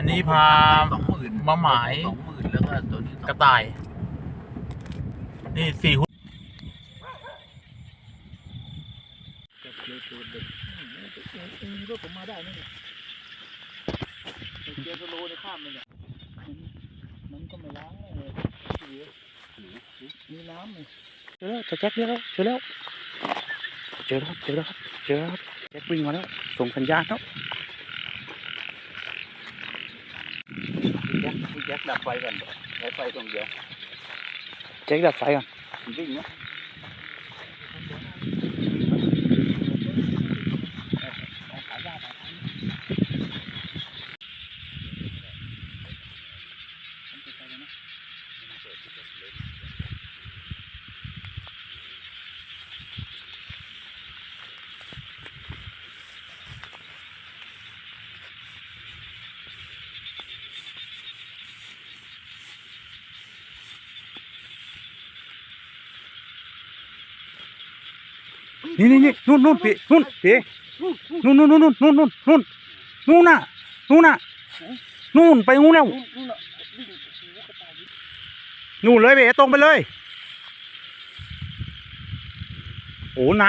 อันนี้พาสองหมื่นมาหมาย สองหมื่นแล้วก็ตัวนี้สองกระต่าย นี่สี่หุ้นก็เจอตัวเด็กอืมก็ผมมาได้นี่เนี่ยเจอสโลในข้ามเลยเนี่ยมันมันก็ไม่ล้างเลยเหลือมีน้ำเลยเจอแล้วเจอแจ็คเจอแล้วเจอแล้วเจอแล้วครับเจอแล้วครับเจอแล้วครับแจ็ควิ่งมาแล้วส่งสัญญาณแล้ว แจ็คพี่แจ็คดับไฟก่อนใช้ไฟตรงเดียว แจ็คดับไฟก่อ นี่นี่นี่นู่นนู่นพี่นู่นพี่นู่นนู่นนู่นนู่นนู่นนู่นนู่นน่ะนู่นน่ะนู่นไปงูแล้วนู่นเลยเบ๋ตรงไปเลยโอ้นะ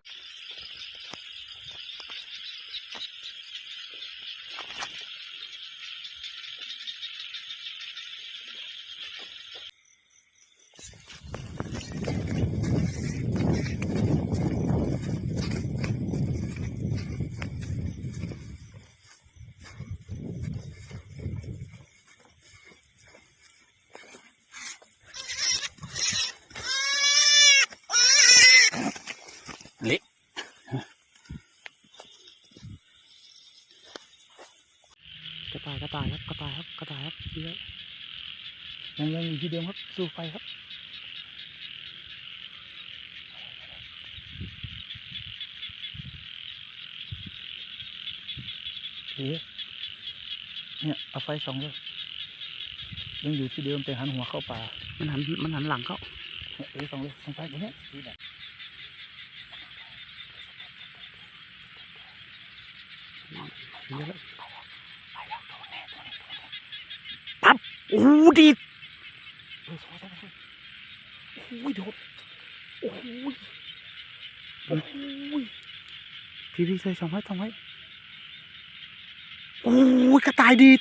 ต่ายกระต่ายครับกระต่ายครับกระต่ายครับเยอะยังยังอยู่ที่เดิมครับสู้ไฟครับเอ๊ะเนี่ยเอาไฟส่องเลยยังอยู่ที่เดิมแต่หันหัวเข้าป่า มันหันมันหันหลังเข้าเนี่ยเอ๊ะส่องเลยส่องไฟตรงเนี้ยนี่แหละเยอะปั๊บ โอ้โหดีดเออส่องไฟส่องไฟโอ้ยโดดโอ้ยโอ้ยพี่พี่ช่วยส่องไว้ส่องไว้โอ้ยกระต่ายดีด